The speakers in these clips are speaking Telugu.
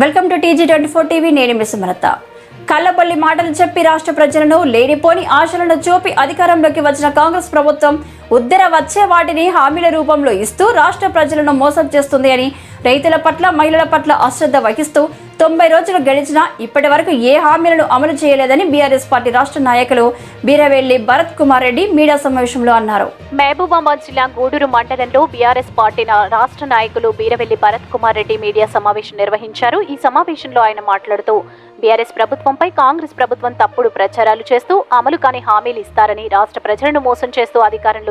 Welcome to TG twenty four TV. నేను మీ సుమలత. కళ్ళబల్లి మాటలు చెప్పి రాష్ట్ర ప్రజలను లేనిపోని ఆశలను చూపి అధికారంలోకి వచ్చిన కాంగ్రెస్ ప్రభుత్వం ఉద్దర వచ్చే వాటిని హామీల రూపంలో ఇస్తూ రాష్ట్ర ప్రజలను మోసం చేస్తుంది అని రైతుల పట్ల మహిళల పట్ల అశ్రద్ధ వహిస్తూ తొంభై రోజులు గడిచినా ఇప్పటి వరకు ఏ హామీలను అమలు చేయలేదని బీఆర్ఎస్ పార్టీ రాష్ట్ర నాయకులు బీరవెల్లి భరత్ కుమార్ రెడ్డి మీడియా సమావేశంలో అన్నారు. మహబూబాబాద్ జిల్లా గూడూరు మండలంలో బీఆర్ఎస్ పార్టీ రాష్ట్ర నాయకులు బీరవెల్లి భరత్ కుమార్ రెడ్డి మీడియా సమావేశం నిర్వహించారు. ఈ సమావేశంలో ఆయన మాట్లాడుతూ బీఆర్ఎస్ ప్రభుత్వంపై కాంగ్రెస్ ప్రభుత్వం తప్పుడు ప్రచారాలు చేస్తూ అమలు కాని హామీలు ఇస్తారని రాష్ట్ర ప్రజలను మోసం చేస్తూ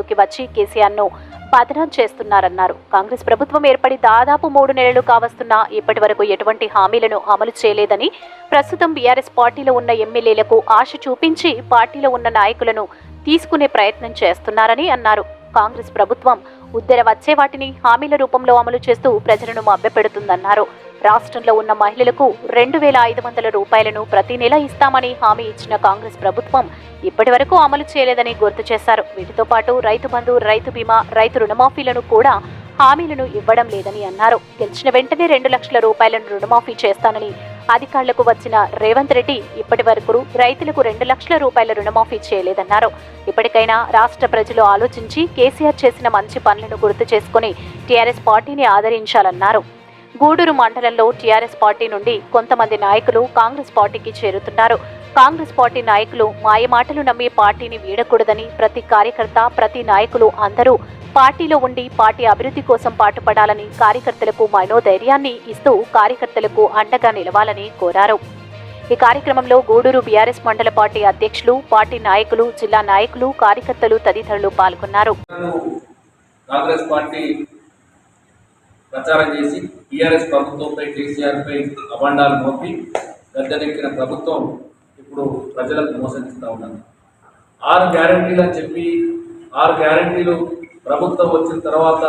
అధికారంలోకి వచ్చి కేసీఆర్ను బదనాం చేస్తున్నారన్నారు. కాంగ్రెస్ ప్రభుత్వం ఏర్పడి దాదాపు మూడు నెలలు కావస్తున్నా ఇప్పటి వరకు ఎటువంటి హామీలను అమలు చేయలేదని ప్రస్తుతం బీఆర్ఎస్ పార్టీలో ఉన్న ఎమ్మెల్యేలకు ఆశ చూపించి పార్టీలో ఉన్న నాయకులను తీసుకునే ప్రయత్నం చేస్తున్నారని అన్నారు. కాంగ్రెస్ ప్రభుత్వం ఉద్దర వచ్చే వాటిని హామీల రూపంలో అమలు చేస్తూ ప్రజలను మభ్యపెడుతుందన్నారు. రాష్ట్రంలో ఉన్న మహిళలకు రెండు వేల ఐదు వందల రూపాయలను ప్రతి నెల ఇస్తామని హామీ ఇచ్చిన కాంగ్రెస్ ప్రభుత్వం ఇప్పటి వరకు అమలు చేయలేదని గుర్తు చేశారు. వీటితో పాటు రైతు బంధు రైతు బీమా రైతు రుణమాఫీలను కూడా హామీలను ఇవ్వడం లేదని అన్నారు. గెలిచిన వెంటనే రెండు లక్షల రూపాయలను రుణమాఫీ చేస్తానని అధికారులకు వచ్చిన రేవంత్ రెడ్డి ఇప్పటి వరకు రైతులకు రెండు లక్షల రూపాయల రుణమాఫీ చేయలేదన్నారు. ఇప్పటికైనా రాష్ట్ర ప్రజలు ఆలోచించి కేసీఆర్ చేసిన మంచి పనులను గుర్తు చేసుకుని టీఆర్ఎస్ పార్టీని ఆదరించాలన్నారు. గూడూరు మండలంలో టీఆర్ఎస్ పార్టీ నుండి కొంతమంది నాయకులు కాంగ్రెస్ పార్టీకి చేరుతున్నారు. కాంగ్రెస్ పార్టీ నాయకులు మాయమాటలు నమ్మి పార్టీని వీడకూడదని ప్రతి కార్యకర్త ప్రతి నాయకులు అందరూ పార్టీలో ఉండి పార్టీ అభివృద్ధి కోసం పాటుపడాలని కార్యకర్తలకు మనోధైర్యాన్ని ఇస్తూ కార్యకర్తలకు అండగా నిలవాలని కోరారు. ఈ కార్యక్రమంలో గూడూరు బీఆర్ఎస్ మండల పార్టీ అధ్యక్షులు పార్టీ నాయకులు జిల్లా నాయకులు కార్యకర్తలు తదితరులు పాల్గొన్నారు. కాంగ్రెస్ పార్టీ ప్రచారం చేసి టీఆర్ఎస్ ప్రభుత్వంపై కేసీఆర్పై అభండాలు మోపి గద్దెనెక్కిన ప్రభుత్వం ఇప్పుడు ప్రజలకు మోసగిస్తూ ఉన్నది. ఆరు గ్యారంటీలు అని చెప్పి ఆరు గ్యారంటీలు ప్రభుత్వం వచ్చిన తర్వాత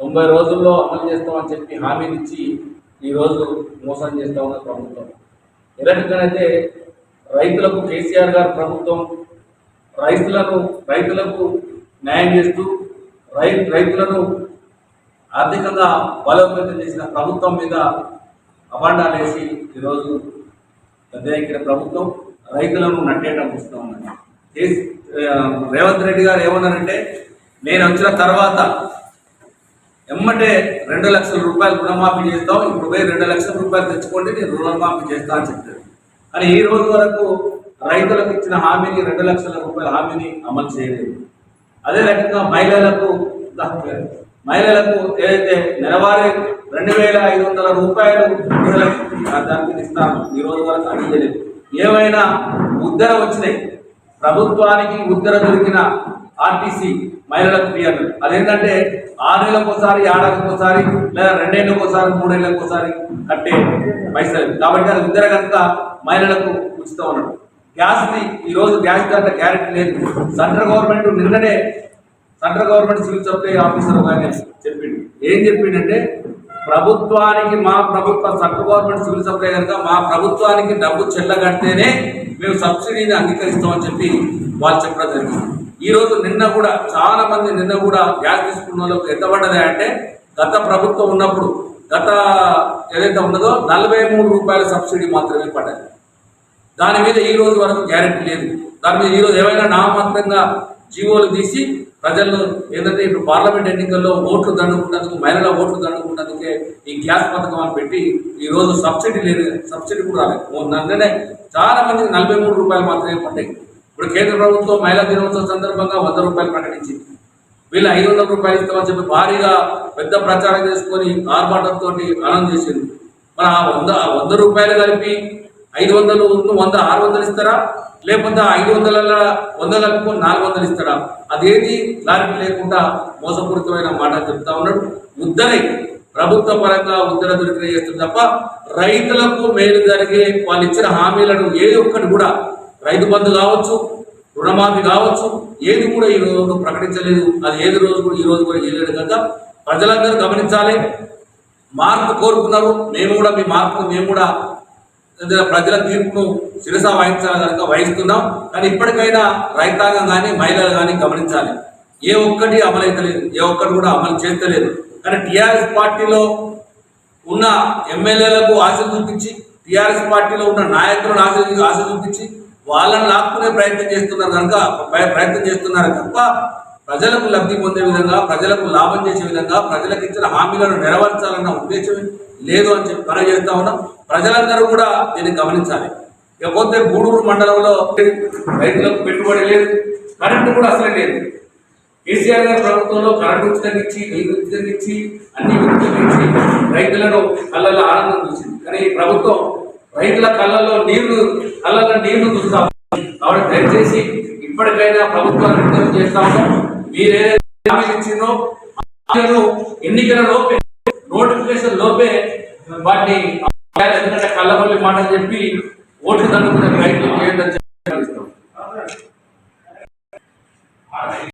తొంభై రోజుల్లో అమలు చేస్తామని చెప్పి హామీనిచ్చి ఇచ్చి ఈరోజు మోసం చేస్తూ ఉన్న ప్రభుత్వం. ఎలాంటికనైతే రైతులకు కేసీఆర్ గారు ప్రభుత్వం రైతులను రైతులకు న్యాయం చేస్తూ రై రైతులను ఆర్థికంగా బలోపేతం చేసిన ప్రభుత్వం మీద అభాండాలు వేసి ఈరోజు పెద్ద ఎక్కిన ప్రభుత్వం రైతులను నట్టేయడం చూస్తూ ఉన్నాను రేవంత్ రెడ్డి గారు ఏమన్నారంటే నేను వచ్చిన తర్వాత ఎమ్మటే రెండు లక్షల రూపాయలు రుణమాఫీ చేస్తాం ఇప్పుడు పోయి రెండు లక్షల రూపాయలు తెచ్చుకోండి నేను రుణమాఫీ చేస్తా అని చెప్పారు. కానీ ఈ రోజు వరకు రైతులకు ఇచ్చిన హామీని రెండు లక్షల రూపాయల హామీని అమలు చేయలేదు. అదే రకంగా మహిళలకు మహిళలకు ఏదైతే నెలవారీ రెండు వేల ఐదు వందల రూపాయలు మహిళలకు దానికి ఇస్తాను ఈ రోజు వరకు అందించలేదు ఏమైనా ఉద్దర వచ్చినాయి. ప్రభుత్వానికి ఉద్దర దొరికిన ఆర్టీసీ మహిళలకు పిఎన్ అదేంటంటే ఆరు నెలలకోసారి ఏడాదికోసారి లేదా రెండేళ్ళకోసారి మూడేళ్ళకోసారి కట్టే పైసలు. కాబట్టి అది ఉద్దర కనుక మహిళలకు ఉచితం ఉన్నాడు గ్యాస్ది ఈ రోజు గ్యాస్ ధర గ్యారెంటీ లేదు. సెంట్రల్ గవర్నమెంట్ నిన్ననే central government civil supply officer గానే చెప్పిండు. ఏం చెప్పిండంటే ప్రభుత్వానికి మా ప్రభుత్వ సెంట్రల్ గవర్నమెంట్ సివిల్ సప్లై కనుక మా ప్రభుత్వానికి డబ్బు చెల్లగడితేనే మేము సబ్సిడీని అంగీకరిస్తామని చెప్పి వాళ్ళు చెప్పడం జరిగింది. ఈరోజు నిన్న కూడా చాలా మంది నిన్న కూడా గ్యాస్ తీసుకున్న వాళ్ళకు ఎంత పడ్డది అంటే గత ప్రభుత్వం ఉన్నప్పుడు గత ఏదైతే ఉన్నదో నలభై మూడు రూపాయల సబ్సిడీ మాత్రమే పడ్డది. దాని మీద ఈ రోజు వరకు గ్యారెంటీ లేదు. దాని మీద ఈ రోజు ఏమైనా నామమాత్రంగా జీవోలు తీసి ప్రజలు ఏంటంటే ఇప్పుడు పార్లమెంట్ ఎన్నికల్లో ఓట్లు దండుకున్నందుకు మహిళల ఓట్లు దండుకున్నందుకే ఈ గ్యాస్ పథకం అని పెట్టి ఈరోజు సబ్సిడీ లేదు సబ్సిడీ కూడా రాలేదు. నిన్ననే చాలా మందికి నలభై మూడు రూపాయలు మాత్రమే పడ్డాయి. ఇప్పుడు కేంద్ర ప్రభుత్వం మహిళా దినోత్సవం సందర్భంగా వంద రూపాయలు ప్రకటించింది. వీళ్ళు ఐదు వందల రూపాయలు ఇస్తామని చెప్పి భారీగా పెద్ద ప్రచారం చేసుకొని ఆర్భాటంతో ఆనందం చేసింది మరి ఆ వంద ఆ వంద రూపాయలు కలిపి ఐదు వందలు వంద ఆరు వందలు ఇస్తారా? లేకపోతే ఆ ఐదు వందల వందలకు నాలుగు వందలు ఇస్తారా? అదేది క్లారిటీ లేకుండా మోసపూరితమైన మాట చెప్తా ఉన్నాడు. ఉద్దరై ప్రభుత్వ పరంగా ఉద్దర దొరికిన చేస్తుంది తప్ప రైతులకు మేలు జరిగే వాళ్ళు ఇచ్చిన హామీలను ఏది ఒక్కటి కూడా రైతు బంధు కావచ్చు రుణమాఫీ కావచ్చు ఏది కూడా ఈ రోజు ప్రకటించలేదు. అది ఏది రోజు కూడా ఈ రోజు కూడా చేయలేదు కనుక ప్రజలందరూ గమనించాలి. మార్పు కోరుకున్నారు. మేము కూడా మీ మార్పును మేము కూడా ప్రజల తీర్పును శిరస వహించాలని కనుక వహిస్తున్నాం. కానీ ఇప్పటికైనా రైతాంగం కానీ మహిళలు కానీ గమనించాలి. ఏ ఒక్కటి అమలైతలేదు. ఏ ఒక్కటి కూడా అమలు చేస్తలేదు. కానీ టీఆర్ఎస్ పార్టీలో ఉన్న ఎమ్మెల్యేలకు ఆశ చూపించి టీఆర్ఎస్ పార్టీలో ఉన్న నాయకులను ఆశ ఆశ చూపించి వాళ్ళని లాక్కునే ప్రయత్నం చేస్తున్నారు కనుక ప్రయత్నం చేస్తున్నారు తప్ప ప్రజలకు లబ్ధి పొందే విధంగా ప్రజలకు లాభం చేసే విధంగా ప్రజలకు ఇచ్చిన హామీలను నెరవేర్చాలన్న ఉద్దేశం లేదు అని చెప్పి పని చేస్తా ఉన్నాం. ప్రజలందరూ కూడా దీన్ని గమనించాలి. ఇకపోతే గూడూరు మండలంలో రైతులకు పెట్టుబడి లేదు కరెంటు కూడా అసలే లేదు. కేసీఆర్ గారి ప్రభుత్వంలో కరెంటు ఉచితంగా ఇచ్చి నీరు ఉచితంగా ఇచ్చి అన్ని ఉచితంగా ఇచ్చి రైతులను కళ్ళల్లో ఆనందం చూసింది. కానీ ఈ ప్రభుత్వం రైతుల కళ్ళల్లో నీళ్ళు కళ్ళల్లో నీళ్ళు చూస్తాం కాబట్టి దయచేసి ఇప్పటికైనా ప్రభుత్వాన్ని విజ్ఞప్తి చేస్తాము మీరేదైతే హామీలు ఇచ్చిందో ఎన్నికల లోపే నోటిఫికేషన్ లోపే వాటిని మాటలు చెప్పి ఓట్లు తగ్గుతున్న